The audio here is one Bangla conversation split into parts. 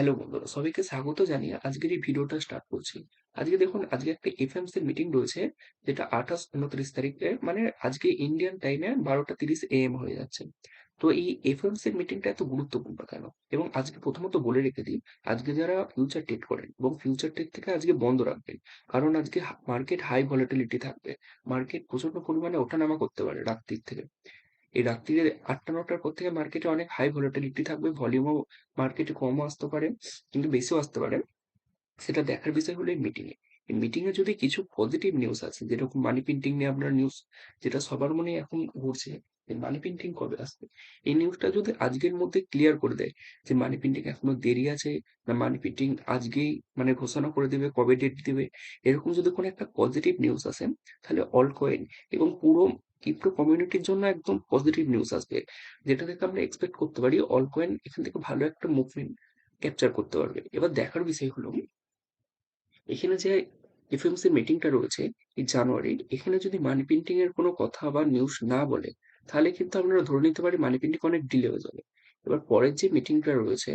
হ্যালো বন্ধুরা, সবাইকে স্বাগত জানিয়ে আজকের এই ভিডিওটা স্টার্ট করছি। আজকে দেখুন আজকে একটা এফএমসি র মিটিং রয়েছে যেটা ২৮, ২৯ তারিখে মানে আজকে ইন্ডিয়ান টাইমে ১২টা ৩০ এএম হয়ে যাচ্ছে। তো এই এফএমসি র মিটিংটা এত গুরুত্বপূর্ণ কেন? এবং আজকে প্রথমত বলে রেখে দিই, আজকে যারা ফিউচার ট্রেড করেন এবং ফিউচার ট্রেড থেকে আজকে বন্ধ রাখবেন। কারণ আজকে মার্কেট হাই ভলাটিলিটি থাকবে। মার্কেট প্রচণ্ড পরিমাণে ওঠানামা করতে পারে রাত্রির থেকে। এই রাত্রিরে ৮টা-৯টার পর থেকে মার্কেটে অনেক হাই ভলাটিলিটি থাকবে। ভলিউমও মার্কেটে কমও আসতে পারে, কিন্তু বেশিও আসতে পারে। সেটা দেখার বিষয় হলো এই মিটিংয়ে। এই মিটিংয়ে যদি কিছু পজিটিভ নিউজ আছে, যেরকম মানি প্রিন্টিং নিয়ে আপনার নিউজ যেটা সবার মনে এখন ঘুরছে, যে মানি প্রিন্টিং কবে আসবে? এই নিউজটা যদি আজকের মধ্যে ক্লিয়ার করে দেয় যে মানি প্রিন্টিং এখনও দেরি আছে, না মানি প্রিন্টিং আজকেই মানে ঘোষণা করে দেবে, কবে ডেট দেবে এরকম যদি কোনো একটা পজিটিভ নিউজ আসে, তাহলে অল কয়েন এবং পুরো ক্রিপ্টো কমিউনিটির জন্য একদম পজিটিভ নিউজ আসবে। যেটা থেকে আমরা এক্সপেক্ট করতে পারি অল্ট কয়েন এখান থেকে ভালো একটা মুভমেন্ট ক্যাপচার করতে পারবে। এবার দেখার বিষয় হলো এখানে যে এফএমসি মিটিংটা রয়েছে এই জানুয়ারির, এখানে যদি মানি প্রিন্টিং এর কোনো কথা বা নিউজ না বলে, তাহলে কিন্তু আমরা ধরে নিতে পারি মানি প্রিন্টিং অনেক ডিলে হয়ে যাবে। এবার পরের যে মিটিংটা রয়েছে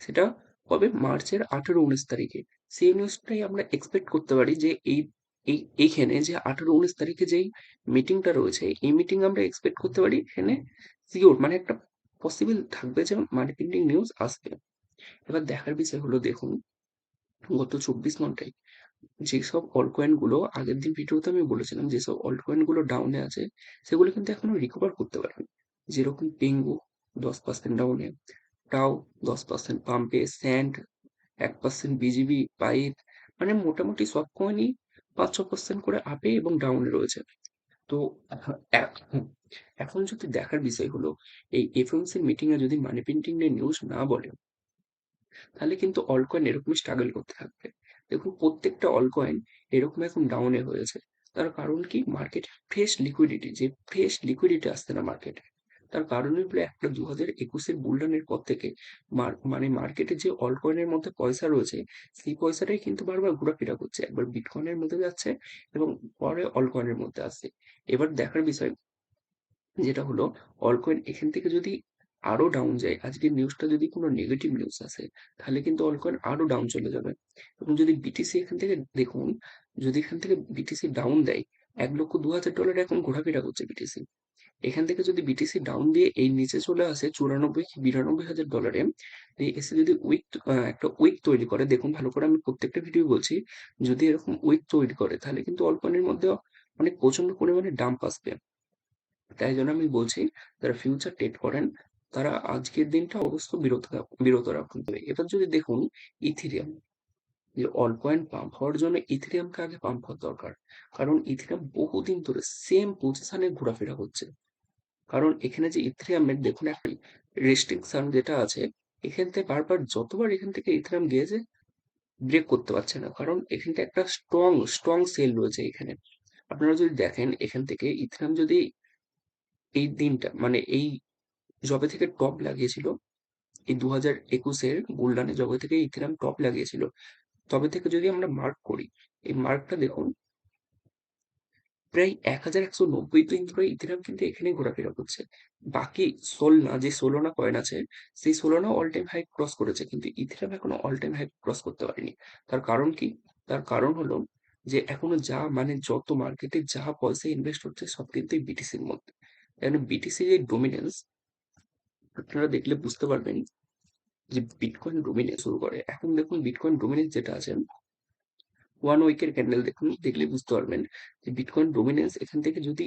সেটা হবে মার্চের ১৮-১৯ তারিখে। সেই নিউজটাই আমরা এক্সপেক্ট করতে পারি যে এই এই এইখানে যে ১৮-১৯ তারিখে যেই মিটিংটা রয়েছে, এই মিটিং আমরা এক্সপেক্ট করতে পারি এখানে সিওর মানে একটা পসিবল থাকবে যে মানি প্রিন্টিং নিউজ আসবে। এবার দেখার বিষয় হলো দেখুন, গত ২৪ ঘন্টায় যেসবগুলো আগের দিন ভিডিওতে আমি বলেছিলাম যেসবগুলো ডাউনে আছে সেগুলো কিন্তু এখনও রিকভার করতে পারেনি। যেরকম পেঙ্গু ১০% ডাউনে, টাও ১০% পাম্পে, স্যান্ড ১% বিজিবি, পাইপ মানে মোটামুটি সব কয়েনই ৫-৬% করে আপে এবং ডাউনে রয়েছে। তো এখন যদি দেখার বিষয় হলো, এই এফএমসি মিটিং এ যদি মানি প্রিন্টিং নিয়ে নিউজ না বলে, তাহলে কিন্তু অল্ট কয়েন এরকমই স্ট্রাগল করতে থাকবে। দেখুন, প্রত্যেকটা অল্ট কয়েন এরকম এখন ডাউনে হয়েছে। তার কারণ কি? মার্কেটে ফ্রেশ লিকুইডিটি যে ফ্রেশ লিকুইডিটি আসছে না মার্কেটে। তার কারণই হলো একটা ২০২১ এর বুল রান এর পর থেকে মানে মার্কেটে যে অল্ট কয়েনের মধ্যে পয়সা রয়েছে সেই পয়সাটাই কিন্তু বারবার ঘোরাফেরা করছে। একবার বিটকয়েন এর মধ্যে যাচ্ছে এবং পরে অল্ট কয়েনের মধ্যে আসছে। এবার দেখার বিষয় যেটা হলো অল্ট কয়েন এখান থেকে যদি আরও ডাউন যায়, আজকের নিউজটা যদি কোনো নেগেটিভ নিউজ আসে, তাহলে কিন্তু অল্ট কয়েন আরও ডাউন চলে যাবে। এবং যদি বিটিসি এখান থেকে দেখুন, যদি এখান থেকে বিটিসি ডাউন দেয়, $১,০০,০০০ এখন ঘোরাফেরা করছে বিটিসি। এখান থেকে যদি বিটিসি ডাউন দিয়ে এই নিচে চলে আসে ৯৪ কি বিরানব্বই হাজার ডলারে এসে যদি উইক একটা উইক তৈরি করে, দেখুন ভালো করে আমি প্রত্যেকটা ভিডিও বলছি, যদি এরকম উইক তৈরি করে তাহলে কিন্তু অল্ট কয়েনের মধ্যে অনেক প্রচণ্ড পরিমাণে ডাম্প আসবে। তাই জন্য আমি বলছি যারা ফিউচার ট্রেড করেন তারা আজকের দিনটা অবশ্য বিরত বিরত রাখুন। এবার যদি দেখুন ইথিরিয়াম যে অল্ট কয়েন পাম্প হওয়ার জন্য ইথেরিয়ামকে আগে পাম্প হওয়া দরকার। কারণ ইথেরিয়াম বহুদিন ধরে সেম পজিশনে ঘোরাফেরা করছে। কারণ এখানে যে ইথেরিয়ামের দেখুন একটা রেস্ট্রিকশন যেটা আছে, এখান থেকে বারবার যতবার এখান থেকে ইথেরিয়াম গিয়েছে ব্রেক করতে পারছে না। কারণ এখানটা একটা স্ট্রং স্ট্রং সেল রয়েছে এখানে। আপনারা যদি দেখেন এখান থেকে ইথেরিয়াম যদি এই দিনটা মানে এই জবে থেকে টপ লাগিয়েছিল, এই ২০২১ এর বুল রানে যবে থেকে ইথেরিয়াম টপ লাগিয়েছিল, তবে থেকে যদি আমরা মার্ক করি, এই মার্কটা দেখুন প্রায় ১,১৯০ দিন ধরে ইথেরিয়াম কিন্তু এখানেই ঘোরাফেরা করছে। বাকি সোলনা যে সোলোনা কয়েন আছে, সেই Solana all time high cross করেছে। কিন্তু ইথেরিয়াম এখনও অল টাইম হাই ক্রস করতে পারেনি। তার কারণ কি? তার কারণ হলো যে এখনও যা মানে যত মার্কেটে যা পয়সা ইনভেস্ট হচ্ছে সব কিন্তু বিটিসির মধ্যে। এখানে বিটিসির এই ডমিন্যান্স আপনারা দেখলে বুঝতে পারবেন যে বিটকয়েন ডমিনেন্স শুরু করে। এখন দেখুন বিটকয়েন ডমিনেন্স যেটা আছে, ওয়ান উইকের ক্যান্ডেল দেখুন, দেখলে বুঝতে পারবেন যে বিটকয়েন ডমিনেন্স এখান থেকে যদি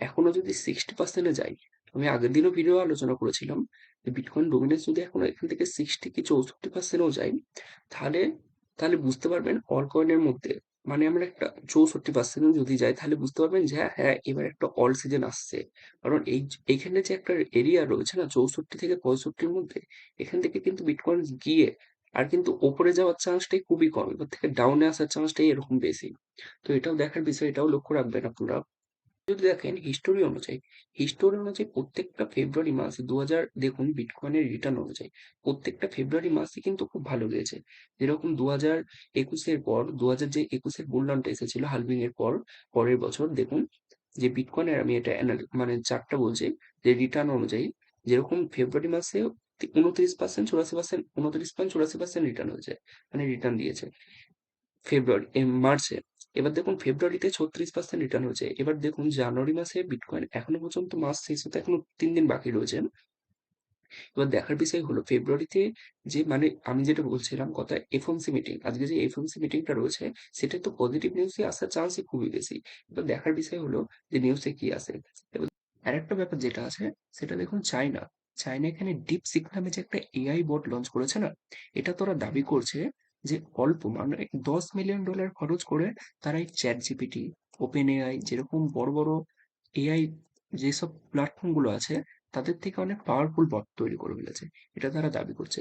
এখনও যদি 60% এ যায়, আমি আগের দিনও ভিডিও আলোচনা করেছিলাম যে বিটকয়েন ডমিনেন্স যদি এখনও এখান থেকে 60 কি 64% এও যায়, তাহলে তাহলে বুঝতে পারবেন অল্ট কয়েনের মধ্যে মানে আমরা একটা 64% যদি যাই তাহলে বুঝতে পারবেন যে হ্যাঁ, হ্যাঁ এবার একটা অল সিজন আসছে। কারণ এই এখানে যে একটা এরিয়া রয়েছে না 64 থেকে পঁয়ষট্টির মধ্যে, এখান থেকে কিন্তু বিটকয়েন গিয়ে আর কিন্তু ওপরে যাওয়ার চান্সটাই খুবই কম। এবার থেকে ডাউনে আসার চান্সটাই এরকম বেশি। তো এটাও দেখার বিষয়, এটাও লক্ষ্য রাখবেন আপনারা। যদি দেখেন হিস্টোরি অনুযায়ী, হিস্টোরি অনুযায়ী প্রত্যেকটা ফেব্রুয়ারি মাসে ২০০০ দেখুন বিটকয়েনের রিটার্ন অনুযায়ী প্রত্যেকটা ফেব্রুয়ারি মাসে কিন্তু খুব ভালো গিয়েছে। যেরকম দু হাজার একুশের পর ২০০০ যে ২১ এর বুল রানটা এসেছিল হালভিং এর পর, পরের বছর দেখুন যে বিটকয়েনের আমি এটা মানে চার্টটা বলছি যে রিটার্ন অনুযায়ী যেরকম ফেব্রুয়ারি মাসে উনত্রিশ পার্সেন্ট চুরাশি পার্সেন্ট উনত্রিশ পয়েন্ট চুরাশি পার্সেন্ট রিটার্ন হয়েছে। মানে রিটার্ন দিয়েছে। ফেব্রুয়ারি মার্চে। এবার দেখুন ফেব্রুয়ারিতে ছত্রিশ পার্সেন্ট রিটার্ন হয়েছে। এবার দেখুন জানুয়ারি মাসে বিটকয়েন এখনও পর্যন্ত মাস শেষ হতে এখনও তিন দিন বাকি রয়েছে। এবার দেখার বিষয় হলো ফেব্রুয়ারিতে যে মানে আমি যেটা বলছিলাম কথা এফএমসি মিটিং আজকে যে এফএমসি মিটিংটা রয়েছে সেটা তো পজিটিভ নিউজই আসার চান্সই খুবই বেশি। এবার দেখার বিষয় হলো, যে নিউজে কি আসে এবার আরেকটা ব্যাপার যেটা আছে, সেটা দেখুন চায়না চায়না এখানে ডিপ সিক নামে যে একটা এআই বট লঞ্চ করেছে না, এটা তোরা দাবি করছে যে অল্প মানে দশ মিলিয়ন ডলার খরচ করে তারা এই চ্যাট জিপিটি ওপেন এআই যেরকম বড় বড় এআই যেসব প্ল্যাটফর্মগুলো আছে, তাদের থেকে অনেক পাওয়ারফুল বট তৈরি করে ফেলেছে। এটা তারা দাবি করছে।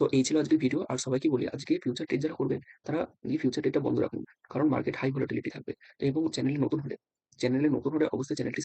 তো এই ছিল আজকের ভিডিও আর সবাইকে বলি, আজকে ফিউচার ট্রেড যারা করবেন তারা এই ফিউচার ট্রেডটা বন্ধ রাখুন। কারণ মার্কেট হাই ভোলাটিলিটি থাকবে। এবং চ্যানেলে নতুন হলে চ্যানেলে নতুন হলে অবশ্যই চ্যানেলটি